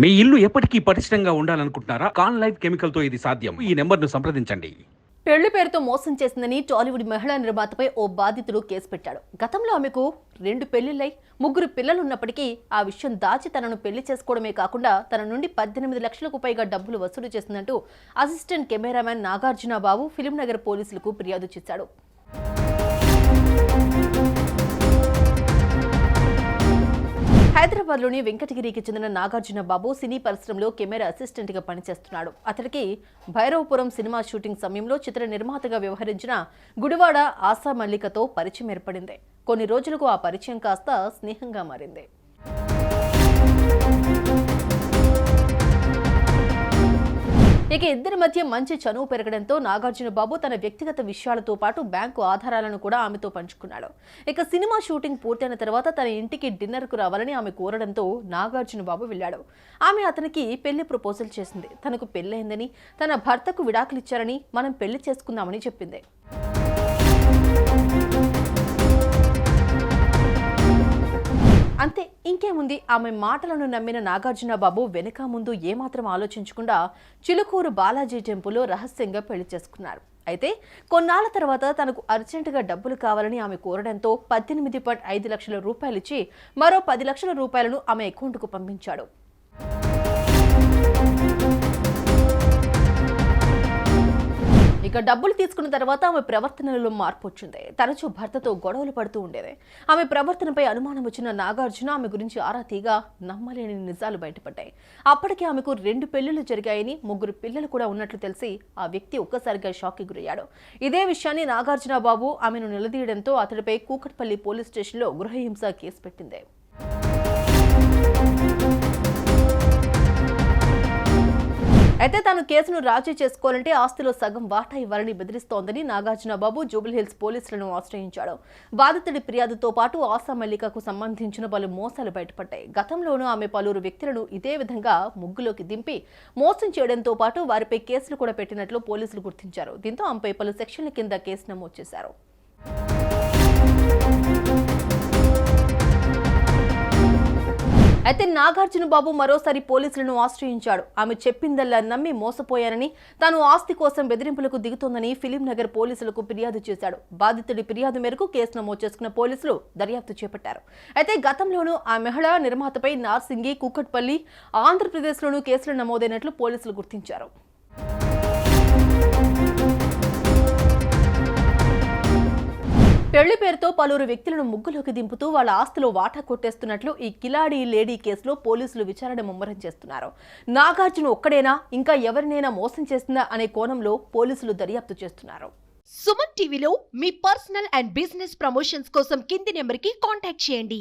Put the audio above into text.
మీ ఇల్లు ఎప్పటికీ పటిష్టంగా ఉండాలనుకుంటున్నారా? కాన్ లైఫ్ కెమికల్తో ఇది సాధ్యం. ఈ నెంబర్ను సంప్రదించండి. పెళ్ళి పేరుతో మోసం చేసిందని టాలీవుడ్ మహిళా నిర్మాతపై ఓ బాధితుడు కేసు పెట్టాడు. గతంలో ఆమెకు రెండు పెళ్ళిళ్ళై ముగ్గురు పిల్లలున్నప్పటికీ ఆ విషయం దాచి తనను పెళ్ళి చేసుకోవడమే కాకుండా తన నుండి పద్దెనిమిది లక్షలకు పైగా డబ్బులు వసూలు చేసిందంటూ అసిస్టెంట్ కెమెరామ్యాన్ నాగార్జున బాబు ఫిలిం నగర్ పోలీసులకు ఫిర్యాదు చేశాడు. హైదరాబాద్లోని వెంకటగిరికి చెందిన నాగార్జున బాబు సినీ పరిశ్రమలో కెమెరా అసిస్టెంట్గా పనిచేస్తున్నాడు. అతడికి భైరవపురం సినిమా షూటింగ్ సమయంలో చిత్ర నిర్మాతగా వ్యవహరించిన గుడివాడ ఆశా మల్లికతో పరిచయం ఏర్పడింది. కొన్ని రోజులకు ఆ పరిచయం కాస్త స్నేహంగా మారింది. ఇక ఇద్దరి మధ్య మంచి చనువు పెరగడంతో నాగార్జున బాబు తన వ్యక్తిగత విషయాలతో పాటు బ్యాంకు ఆధారాలను కూడా ఆమెతో పంచుకున్నాడు. ఇక సినిమా షూటింగ్ పూర్తయిన తర్వాత తన ఇంటికి డిన్నర్కు రావాలని ఆమె కోరడంతో నాగార్జున బాబు వెళ్ళాడు. ఆమె అతనికి పెళ్ళి ప్రపోజల్ చేసింది. తనకు పెళ్ళైందని తన భర్తకు విడాకులు ఇచ్చారని మనం పెళ్ళి చేసుకుందామని చెప్పింది. అంతే ఇంకేముంది ఆమె మాటలను నమ్మిన నాగార్జున బాబు వెనుక ముందు ఏమాత్రం ఆలోచించకుండా చిలుకూరు బాలాజీ టెంపుల్లో రహస్యంగా పెళ్ళి చేసుకున్నారు. అయితే కొన్నాళ్ళ తర్వాత తనకు అర్జెంటుగా డబ్బులు కావాలని ఆమె కోరడంతో పద్దెనిమిది పాయింట్ ఐదు లక్షల రూపాయలు ఇచ్చి మరో పది లక్షల రూపాయలను ఆమె అకౌంట్కు పంపించాడు. ఇక డబ్బులు తీసుకున్న తర్వాత ఆమె ప్రవర్తనలో మార్పు వచ్చింది. తరచూ భర్తతో గొడవలు పడుతూ ఉండేది. ఆమె ప్రవర్తనపై అనుమానం వచ్చిన నాగార్జున ఆమె గురించి ఆరా తీగా నమ్మలేని నిజాలు బయటపడ్డాయి. అప్పటికే ఆమెకు రెండు పెళ్ళిళ్ళు జరిగాయని ముగ్గురు పిల్లలు కూడా ఉన్నట్లు తెలిసి ఆ వ్యక్తి ఒక్కసారిగా షాక్కి గురయ్యాడు. ఇదే విషయాన్ని నాగార్జున బాబు ఆమెను నిలదీయడంతో అతడిపై కూకట్పల్లి పోలీస్ స్టేషన్లో గృహహింస కేసు పెట్టింది. అయితే తాను కేసును రాజీ చేసుకోవాలంటే ఆస్తిలో సగం వాటా ఇవ్వాలని బెదిరిస్తోందని నాగార్జున బాబు జూబ్లీహిల్స్ పోలీసులను ఆశ్రయించాడు. బాధితుడి ఫిర్యాదుతో పాటు ఆశా మల్లికకు సంబంధించిన పలు మోసాలు బయటపడ్డాయి. గతంలోనూ ఆమె పలువురు వ్యక్తులను ఇదే విధంగా ముగ్గులోకి దింపి మోసం చేయడంతో పాటు వారిపై కేసులు కూడా పెట్టినట్లు పోలీసులు గుర్తించారు. దీంతో ఆమెపై పలు సెక్షన్ల కింద కేసు నమోదు చేశారు. నాగార్జున బాబు మరోసారి పోలీసులను ఆశ్రయించాడు. ఆమె చెప్పిందల్లా నమ్మి మోసపోయానని తాను ఆస్తి కోసం బెదిరింపులకు దిగుతోందని ఫిలిం నగర్ పోలీసులకు ఫిర్యాదు చేశాడు. బాధితుడి ఫిర్యాదు మేరకు కేసు నమోదు చేసుకున్న పోలీసులు దర్యాప్తు చేపట్టారు. అయితే గతంలోనూ ఆ మహిళా నిర్మాతపై నార్సింగి కుక్కట్పల్లి ఆంధ్రప్రదేశ్లోనూ కేసులు నమోదైనట్లు పోలీసులు గుర్తించారు. పెళ్ళి పేరుతో పలువురు వ్యక్తులను ముగ్గులోకి దింపుతూ వాళ్ళ ఆస్తిలో వాటా కొట్టేస్తున్నట్లు ఈ కిలాడి లేడీ కేసులో పోలీసులు విచారణ ముమ్మరం చేస్తున్నారు. నాగార్జున ఒక్కడేనా? ఇంకా ఎవరినైనా మోసం చేస్తుందా అనే కోణంలో పోలీసులు దర్యాప్తు చేస్తున్నారు. సుమన్ టీవీలో మీ పర్సనల్ అండ్ బిజినెస్ ప్రమోషన్స్ కోసం కింది నెంబర్కి కాంటాక్ట్ చేయండి.